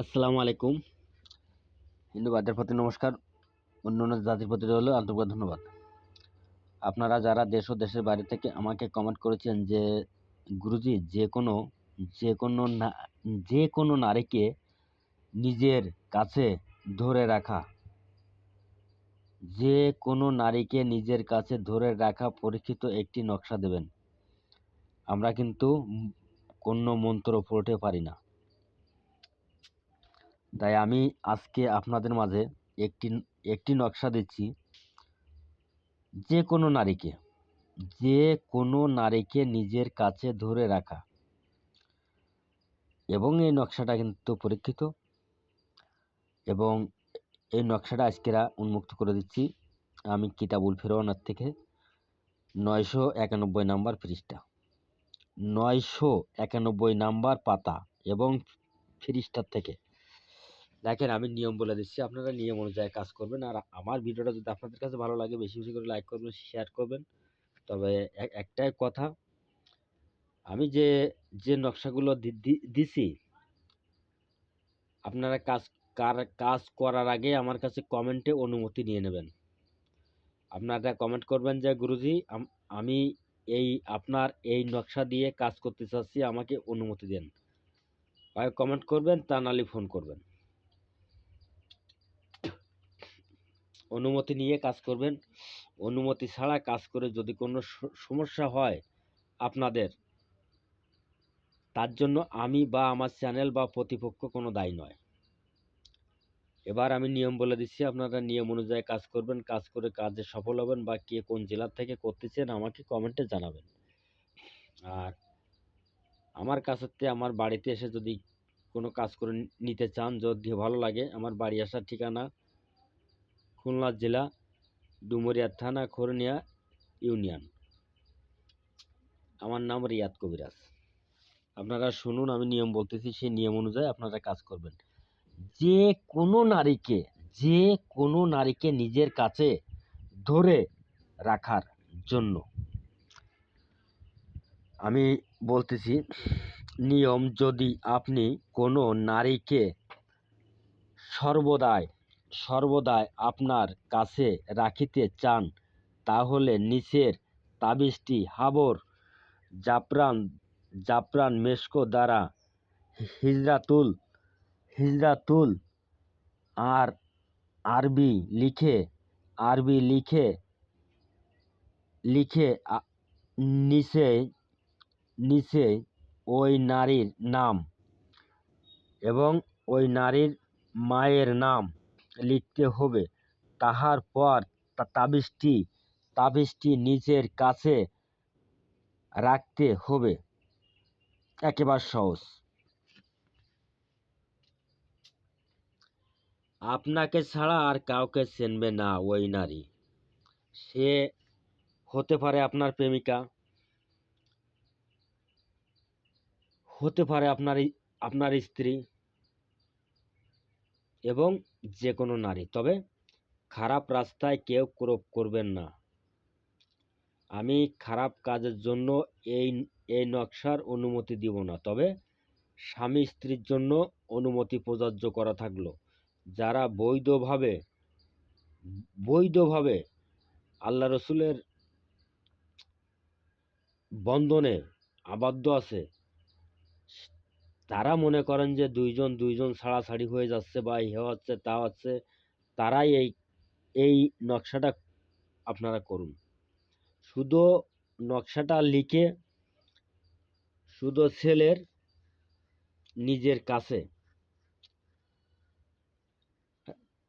আসসালামু আলাইকুম। হিন্দু ভাইদের প্রতি নমস্কার, অন্য অন্য জাতির প্রতি রইল আন্তরিক ধন্যবাদ। আপনারা যারা দেশ ও দেশের বাইরে থেকে আমাকে কমেন্ট করেছেন যে, গুরুজি, যে কোনো যে কোনো না, যে কোনো নারীকে নিজের কাছে ধরে রাখা, যে কোনো নারীকে নিজের কাছে ধরে রাখা পরীক্ষিত একটি নকশা দেবেন। আমরা কিন্তু কোনো মন্ত্র পড়তে পারি না। তাই আমি আজকে আপনাদের মাঝে একটি একটি নকশা দিচ্ছি। যে কোনো নারীকে যে কোনো নারীকে নিজের কাছে ধরে রাখা। এবং এই নকশাটা কিন্তু পরীক্ষিত। এবং এই নকশাটা আজকেরা উন্মুক্ত করে দিচ্ছি আমি কিতাবুল ফেরোয়ানার থেকে। নয়শো একানব্বই নাম্বার পৃষ্ঠা নয়শো একানব্বই নাম্বার পাতা এবং ফ্রিজটার থেকে। দেখেন, আমি নিয়ম বলে দিচ্ছি। আপনারা নিয়ম অনুযায়ী কাজ করবেন। আর আমার ভিডিওটা যদি আপনাদের কাছে ভালো লাগে, বেশি বেশি করে লাইক করবেন শেয়ার করবেন। তবে এক- একটাই কথা, আমি যে যে নকশাগুলো দিছি, আপনারা কাজ, কার, কাজ করার আগে আমার কাছে কমেন্টে অনুমতি নিয়ে নেবেন। আপনারা কমেন্ট করবেন যে, গুরুজি, আমি এই, আপনার এই নকশা দিয়ে কাজ করতে চাচ্ছি, আমাকে অনুমতি দেন। হয় কমেন্ট করবেন, তা নাহলে ফোন করবেন। অনুমতি নিয়ে কাজ করবেন। অনুমতি ছাড়া কাজ করে যদি কোনো সমস্যা হয় আপনাদের, তার জন্য আমি বা আমার চ্যানেল বা প্রতিপক্ষ কোনো দায়ী নয়। এবার আমি নিয়ম বলে দিচ্ছি, আপনারা নিয়ম অনুযায়ী কাজ করবেন, কাজ করে কাজে সফল হবেন বা কে কোন জেলার থেকে করতেছেন আমাকে কমেন্টে জানাবেন। আর আমার কাছেতে আমার বাড়িতে এসে যদি কোনো কাজ করে নিতে চান, যদি ভালো লাগে, আমার বাড়ি আসার ঠিকানা খুলনা জেলা, ডুমুরিয়া থানা, খরনিয়া ইউনিয়ন। আমার নাম রিয়াদ কবিরাজ। আপনারা শুনুন, আমি নিয়ম বলতেছি, সেই নিয়ম অনুযায়ী আপনারা কাজ করবেন। যে কোনো নারীকে, যে কোনো নারীকে নিজের কাছে ধরে রাখার জন্য আমি বলতেছি, নিয়ম যদি আপনি কোনো নারীকে সর্বদাই সর্বদাই আপনার কাছে রাখিতে চান, তাহলে নিচের তাবিজটি হাবর, জাফরান জাফরান মেস্কো দ্বারা হিজরাতুল হিজরাতুল আর আরবি লিখে আরবি লিখে লিখে নিচে নিচে ওই নারীর নাম এবং ওই নারীর মায়ের নাম। লিখতে হবে। তাহার পর তাবিজটি তাবিজটি নিজের কাছে রাখতে হবে। একেবারে সহজ। আপনাকে ছাড়া আর কাউকে চেনবে না ওই নারী। সে হতে পারে আপনার প্রেমিকা। হতে পারে আপনার আপনার স্ত্রী। এবং যে কোনো নারী। তবে খারাপ রাস্তায় কেউ ক্রোপ করবেন না। আমি খারাপ কাজের জন্য এই এই নকশার অনুমতি দিব না। তবে স্বামী স্ত্রীর জন্য অনুমতি প্রযোজ্য করা থাকল। যারা বৈধভাবে বৈধভাবে আল্লাহ রসুলের বন্ধনে আবদ্ধ আছে তারা মনে করেন যে দুইজন দুইজন ছাড়াছাড়ি হয়ে যাচ্ছে বা ইয়ে হচ্ছে, তা হচ্ছে, তারাই এই এই নকশাটা আপনারা করুন। শুধু নকশাটা লিখে, শুধু ছেলের নিজের কাছে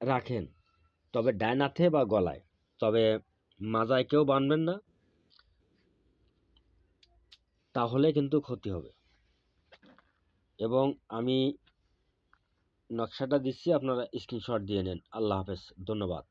রাখেন। তবে ডাইনাথে বা গলায়, তবে মাজায় কেউ বানবেন না, তাহলে কিন্তু ক্ষতি হবে। এবং আমি নকশাটা দিচ্ছি আপনারা স্ক্রিনশট দিয়ে নেন। আল্লাহ হাফেজ ধন্যবাদ।